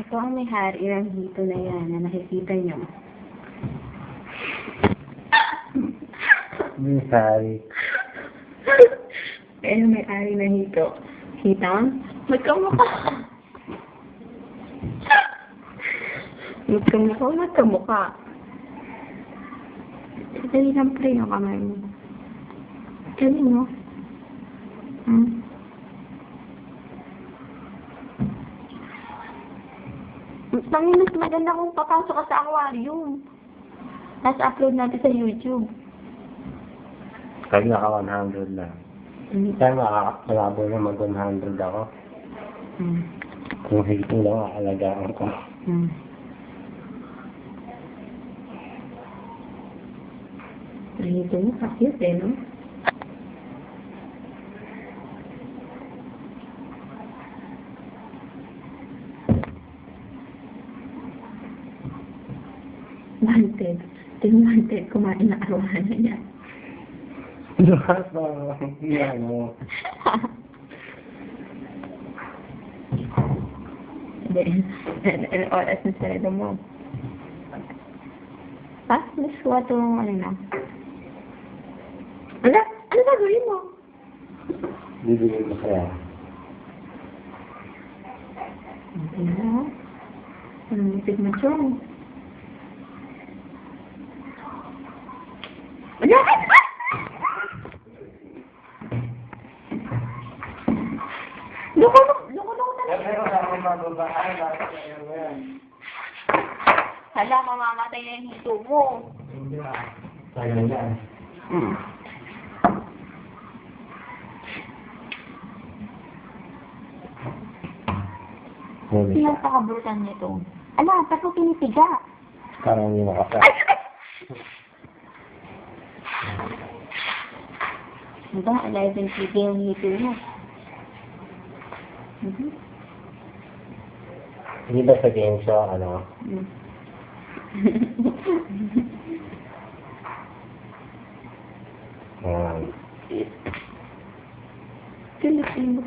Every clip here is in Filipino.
Ito ang may hari ng hito na yan na nakikita nyo. May hari. Pero may ari ng hito. Kita? Magkamukha. Magkamukha, magkamukha. Dali lang pre yung kamay mo. Dali mo. Hmm? Tangin mas maganda kung papasok ka sa aquarium. Tapos upload natin sa YouTube. Pag naka 100 lang. Hmm. Kaya makakalabo na mag 100 ako. Hmm. Kung hito lang aalagaan ko. Hmm. Nakita mo, cute eh, no? Wanted. Ito yung wanted kumain na arawan na niya. Lahat pa. Yan mo. Hindi. Ano oras na sarado mo? Ha? Miss ko itong ano na. Ano? Ano gagawin mo? Bibigay ko kaya. Okay na. Ano yung signature Loko talaga. Pero mababaan, dapat kaya mo yan. Hala, mamamatay na yung hito mo. Hindi ba? Sayang yan. Mm. Huli. Pinagpakaburutan nito. Ala, ba't mo pinipiga? Parang hindi makasa. Diba, alive and kicking yung hito mo. Mhm. Hindi ba sa game show, ano? Mm. Um, Filipino.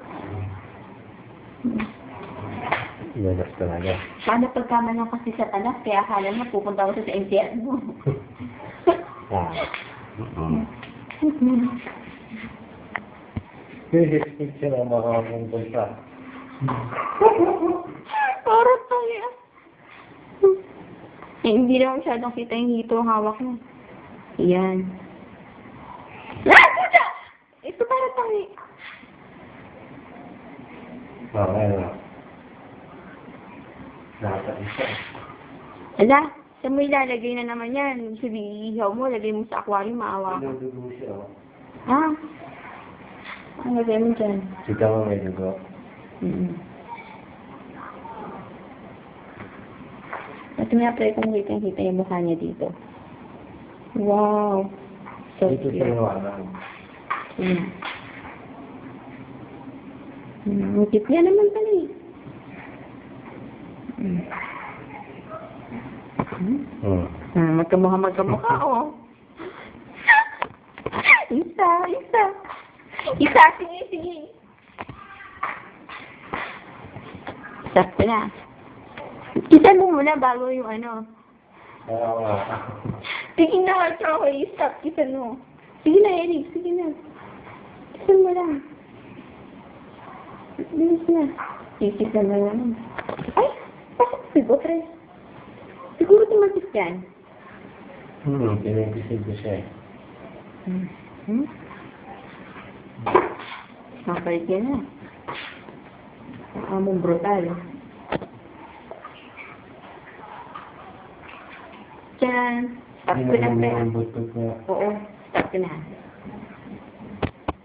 Inulas talaga. Paano pagkama lang kasi sa tanas, kaya akala mo pupunta ako sa MCR mo. Ah. Mm. This picture ang mga pumunta. Parang tayo. Eh, hindi naman masyadong kita yung hito ang hawak mo. Yan. Ah! Pucha! Ito para tayo. Okay na. Dapat isa. Ala, saan mo ilalagay na naman yan? Sabi, ihaw mo, lagay mo sa aquarium, maawa ka. Dugo siya, oh. Ha? Ang lagay mo dyan? Kita mo may dugo. Mm-hmm. At nga pre kung kitang-kita yung mukha niya dito. Wow! So Dito sa cute. iwanan. Mm. Mm, ang cute niya naman pala eh. Mm. Mm. Ah, magkamukha, magkamukha, oh. isa, isa. Isa, sige, sige. Sakto na. Isa mo muna bago yung ano. Sige na, okay, stop. Isa mo. Sige na, Eric, sige na. Isa mo lang. Bilis na. Sisip na naman. Ay, bakit sigo, pre? Siguro tumatis yan. Hmm, pinipisig ko siya eh. Hmm? Mabait yan na. Among brutal. Diyan. Stop ko na. Oo, stop ko na.